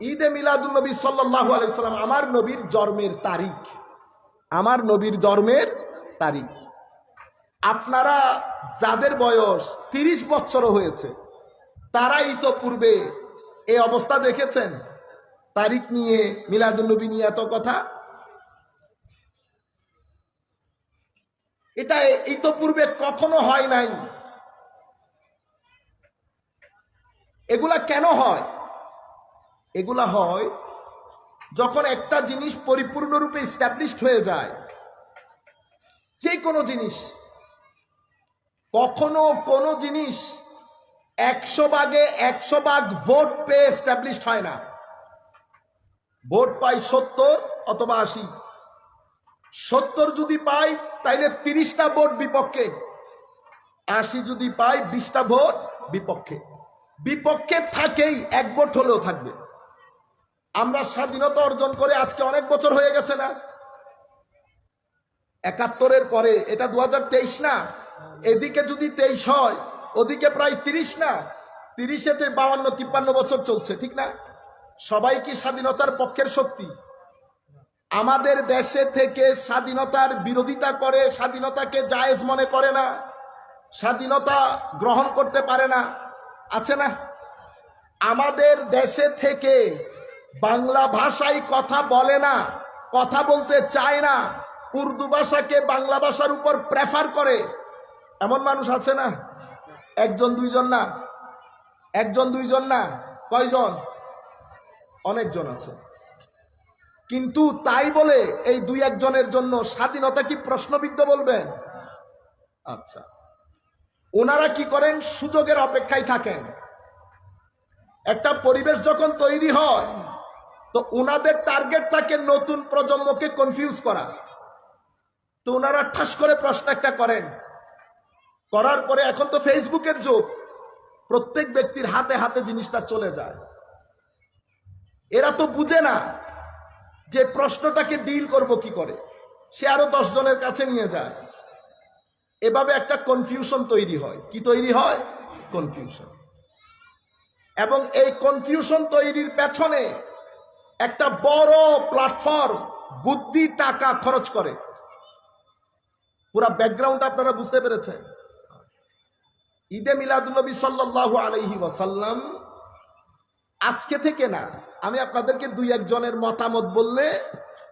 ঈদে মিলাদুল নবী সাল্লাহ আলাইসাল্লাম আমার নবীর জন্মের তারিখ। আমার নবীর জন্মের তারিখ। আপনারা যাদের বয়স তিরিশ বছরও হয়েছে, তারাই তো পূর্বে এই অবস্থা দেখেছেন। তারিখ নিয়ে মিলাদুল নবী নিয়ে এত কথা। এটা এই তো পূর্বে কখনো হয় নাই। এগুলা কেন হয়? এগুলা হয় যখন একটা জিনিস পরিপূর্ণরূপে স্ট্যাবলিশড হয়ে যায়। যে কোনো জিনিস। কখনো কোনো জিনিস একশো ভাগে একশো ভাগ ভোট পেয়ে স্ট্যাবলিশড হয় না। ভোট পাই সত্তর অথবা আশি। সত্তর যদি পাই, তাইলে তিরিশটা ভোট বিপক্ষে। আশি যদি পাই, বিশটা ভোট বিপক্ষে। বিপক্ষে থাকেই, এক ভোট হলেও থাকবে। আমরা স্বাধীনতা অর্জন করে আজকে অনেক বছর হয়ে গেছে না? একাত্তরের পরে, এটা দু হাজার তেইশ না? এদিকে যদি তেইশ হয়, ওদিকে প্রায় তিরিশ না? তিরিশেতে বাউন্ন, তিপ্পান্ন বছর চলছে, ঠিক না? সবাই কি স্বাধীনতার পক্ষের শক্তি? আমাদের দেশে থেকে স্বাধীনতার বিরোধিতা করে, স্বাধীনতাকে জায়েজ মনে করে না, স্বাধীনতা গ্রহণ করতে পারে না, আছে না? আমাদের দেশে থেকে বাংলা ভাষায় কথা বলে না, কথা বলতে চায় না, উর্দু ভাষাকে বাংলা ভাষার উপর প্রেফার করে। এমন মানুষ আছে না? একজন, দুইজন না? একজন, দুইজন না? কয়জন? অনেকজন আছে। কিন্তু তাই বলে এই দুই একজনের জন্য স্বাধীনতা কি প্রশ্নবিদ্ধ বলবেন? আচ্ছা। ওনারা কি করেন? সুযোগের অপেক্ষায় থাকেন। একটা পরিবেশ যখন তৈরি হয় তো ওনাদের টার্গেট থাকে নতুন প্রজন্মকে কনফিউজ করা। তো ওনারা ঠাস করে প্রশ্ন একটা করেন। করার পরে এখন তো ফেসবুকের যুগ। প্রত্যেক ব্যক্তির হাতে হাতে জিনিসটা চলে যায়। এরা তো বুঝে না যে প্রশ্নটাকে ডিল করব কি করে। সে আরও দশ জনের কাছে নিয়ে যায়। এভাবে একটা কনফিউশন তৈরি হয়। কি তৈরি হয়? কনফিউশন এবং এই কনফিউশন তৈরির পেছনে একটা বড় প্ল্যাটফর্ম বুদ্ধি, টাকা খরচ করে। পুরা ব্যাকগ্রাউন্ড আপনারা বুঝতে পেরেছেন। ঈদে মিলাদুলনবী সাল্লাল্লাহু আলাইহি ওয়াসাল্লাম, আজকে থেকে না, আমি আপনাদেরকে দুই একজনের মতামত বললে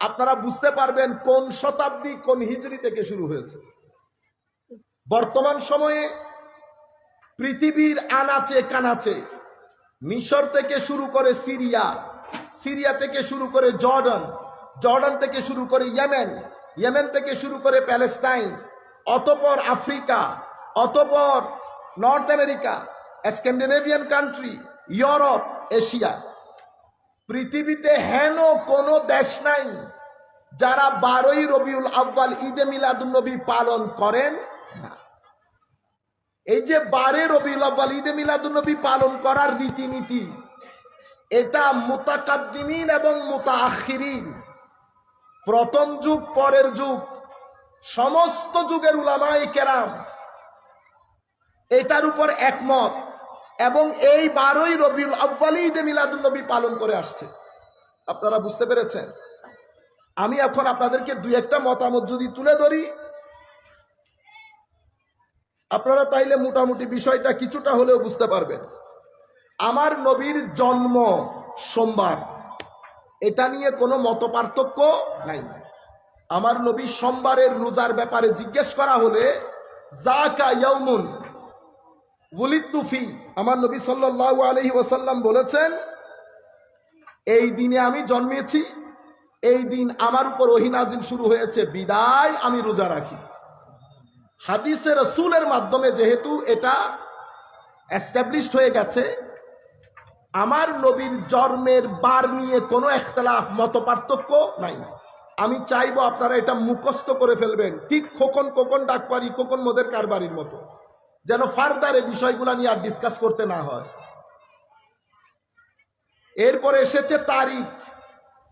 আপনারা বুঝতে পারবেন কোন শতাব্দী, কোন হিজরি থেকে শুরু হয়েছে। বর্তমান সময়ে পৃথিবীর আনাচে কানাচে মিশর থেকে শুরু করে সিরিয়া সিরিয়া থেকে শুরু করে জর্ডান জর্ডান থেকে শুরু করে ইয়েমেন ইয়েমেন থেকে শুরু করে প্যালেস্টাইন, অতপর আফ্রিকা, অতপর North America, Scandinavian country, Europe, Asia. পৃথিবীতে হেন কোনো দেশ নাই যারা বারোই রবিউল আব্বাল ঈদে মিলাদুন্নবী পালন করেন না। এই যে বারে রবিউল আব্বাল ঈদে মিলাদুন্নবী পালন করার রীতিনীতি এটা মুতাকাদ্দিমিন এবং মুতাআখিরিন। প্রথম যুগ, পরের যুগ, সমস্ত যুগের উলামাই কেরাম এটার উপর একমত এবং এই বারোই রবিউল আব্বাল ঈদে মিলাদুন্নবী পালন করে আসছে। আপনারা বুঝতে পেরেছেন? আমি এখন আপনাদেরকে দুই একটা মতামত যদি তুলে ধরি, আপনারা তাইলে মোটামুটি বিষয়টা কিছুটা হলেও বুঝতে পারবেন। আমার নবীর জন্ম সোমবার। এটা নিয়ে কোনো মত পার্থক্য নাই। আমার নবী সোমবারের রোজার ব্যাপারে জিজ্ঞেস করা হলে আমার নবী সাল্লাল্লাহু আলাইহি ওয়াসাল্লাম বলেছেন, এই দিনে আমি জন্মেছি, এই দিন আমার উপর ওহিনাজিন শুরু হয়েছে, বিদায় আমি রোজা রাখি। হাদিসের রসুলের মাধ্যমে যেহেতু এটা এস্টাবলিশড হয়ে গেছে আমার নবীর জন্মের বার নিয়ে কোনো একতলাফ মত পার্থক্য নাই। আমি চাইব আপনারা এটা মুখস্থ করে ফেলবেন, ঠিক খোকন খোকন ডাকবাড়ি, খোকন মোদের কারবারির মতো, যেন ফার্দার এই বিষয়গুলো নিয়ে আর ডিসকাস করতে না হয়। এরপরে এসেছে তারিখ।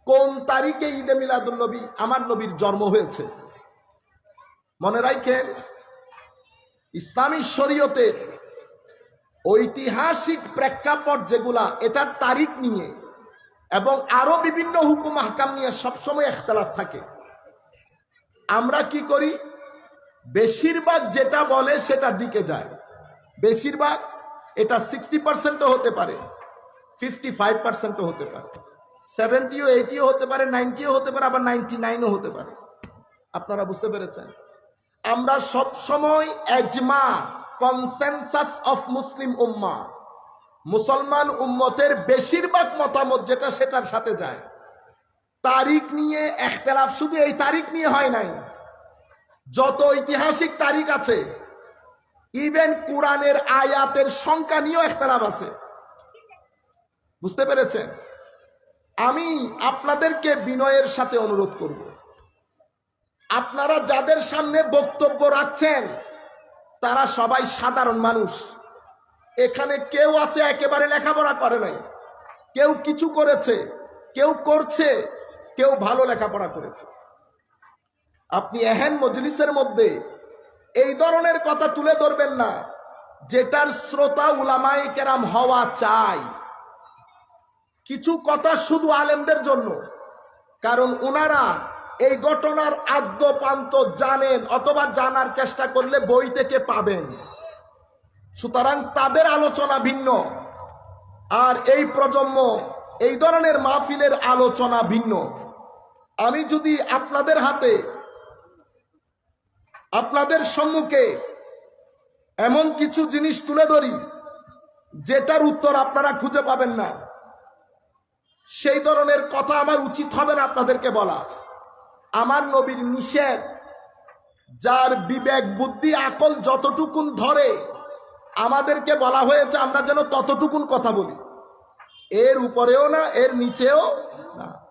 কোন তারিখে ঈদে মিলাদুল নবী আমার নবীর জন্ম হয়েছে? মনে রাখেন, ইসলামী শরীয়তের ঐতিহাসিক প্রেক্ষাপট যেগুলা, এটার তারিখ নিয়ে এবং আরও বিভিন্ন হুকুম হাকাম নিয়ে সবসময় একতলাফ থাকে। আমরা কি করি? বেশিরভাগ যেটা বলে সেটার দিকে যায়। বেশিরভাগ এটা সিক্সটি পার্সেন্টও হতে পারে ফিফটি ফাইভ পার্সেন্টও হতে পারে। সেভেন্টিও এইটিও হতে পারে নাইনটিও হতে পারে, আবার নাইনটি নাইনও হতে পারে। আপনারা বুঝতে পেরেছেন? আমরা সব সময় এজমা কনসেনসাস অফ মুসলিম উম্মা মুসলমান উম্মতের বেশিরভাগ মতামত যেটা সেটার সাথে যায়। তারিখ নিয়ে এখতলাফ শুধু এই তারিখ নিয়ে হয় নাই। যত ঐতিহাসিক তারিখ আছে ইভেন কোরআনের আয়াতের সংখ্যা নিয়েও এখতলাফ আছে। বুঝতে পেরেছেন? আমি আপনাদেরকে বিনয়ের সাথে অনুরোধ করব। আপনারা যাদের সামনে বক্তব্য রাখছেন তারা সবাই সাধারণ মানুষ। এখানে কেউ আছে, একেবারে লেখাপড়া করে নাই। কেউ কিছু করেছে, কেউ করছে, কেউ ভালো লেখাপড়া করেছে। আপনি এহেন মজলিসের মধ্যে এই ধরনের কথা তুলে ধরবেন না, যেটার শ্রোতা উলামাই কেরাম হওয়া চাই। কিছু কথা শুধু আলেমদের জন্য, কারণ ওনারা এই ঘটনার আদ্য পান্ত জানেন অথবা জানার চেষ্টা করলে বই থেকে পাবেন। সুতরাং তাদের আলোচনা ভিন্ন। আর এই প্রজন্ম এই ধরনের মাহফিলের আলোচনা ভিন্ন। আমি যদি আপনাদের হাতে, আপনাদের সম্মুখে এমন কিছু জিনিস তুলে ধরি, যেটার উত্তর আপনারা খুঁজে পাবেন না, সেই ধরনের কথা আমার উচিত হবে না আপনাদেরকে বলা। আমার নবীর নিষেধ, যার বিবেক, বুদ্ধি, আকল যতটুকুন ধরে, আমাদেরকে বলা হয়েছে আমরা যেন ততটুকুন কথা বলি। এর উপরেও না, এর নিচেও না।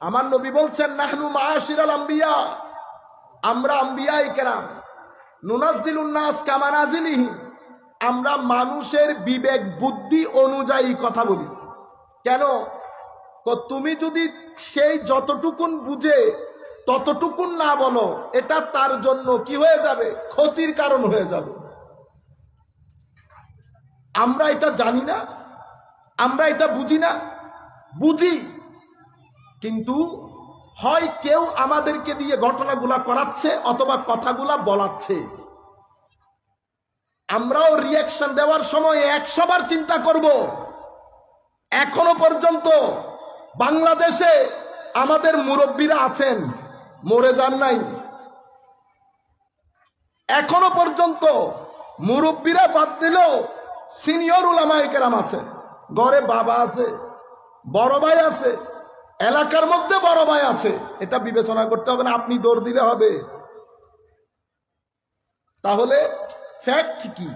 আমার নবী বলছেন, নাহনু মাহাশিরাল আম্বিয়া। আমরা আম্বিয়াই কেরাম। নুনাজিলুন্নাস কামানাজিলিহি আমরা মানুষের বিবেক, বুদ্ধি অনুযায়ী কথা বলি। কেন? তুমি যদি সেই যতটুকুন বুঝে, ততটুকুন না বলো, এটা তার জন্য কি হয়ে যাবে? ক্ষতির কারণ হয়ে যাবে। আমরা এটা জানি না, আমরা এটা বুঝি না, বুঝি, কিন্তু হয় কেউ আমাদেরকে দিয়ে ঘটনাগুলা করাচ্ছে অথবা কথাগুলা বলাচ্ছে। আমরাও রিয়াকশন দেওয়ার সময় একশো বার চিন্তা করব। এখনও পর্যন্ত বাংলাদেশে আমাদের মুরব্বীরা আছেন, মরে যান নাই। এখনও পর্যন্ত মুরব্বীরা বাদ দিলেও সিনিয়র উলামায়ে কেরাম আছে। ঘরে বাবা আছে, বড় ভাই আছে, এলাকার মধ্যে বড় ভাই আছে। এটা বিবেচনা করতে হবে না, আপনি দৌড় দিলে হবে। তাহলে ফ্যাক্ট কি?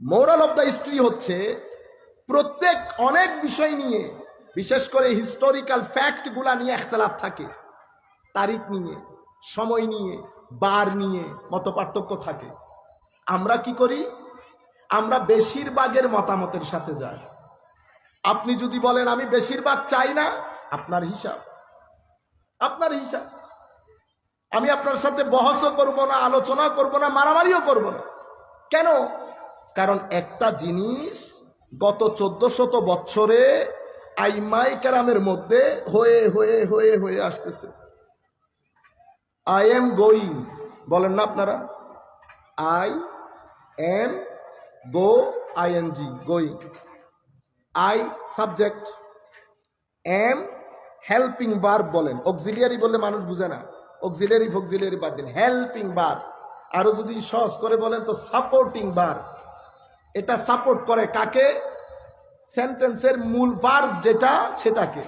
মোরাল অফ দ্য হিস্ট্রি হচ্ছে, প্রত্যেক অনেক বিষয় নিয়ে বিশেষ করে হিস্টোরিক্যাল ফ্যাক্টগুলা নিয়ে একতলাফ থাকে। তারিখ নিয়ে, সময় নিয়ে, বার নিয়ে মত থাকে। আমরা কি করি? আমরা বেশিরভাগের মতামতের সাথে যাই। আপনি যদি বলেন, আমি বেশিরভাগ চাই না, আপনার হিসাব। আপনার হিসাব। আমি আপনার সাথে বহসও করব না আলোচনা করব না, মারামারিও করব না। কেন? কারণ একটা জিনিস গত চোদ্দ শত বছরে আইমাই কেরামের মধ্যে হয়ে হয়ে হয়ে হয়ে আসতেছে। আই এম গোয়িং বলেন না আপনারা। I am go I N G going I subject am helping বার বলেন। অক্সিলিয়ারি বললে মানুষ বুঝে না। অক্সিলিয়ারি ফক্সিলিয়ারি বাদ দিন। হেল্পিং বার আরও যদি সহজ করে বলেন তো সাপোর্টিং বার এটা সাপোর্ট করে কাকে? সেন্টেন্সের মূল ভার্ব যেটা সেটাকে।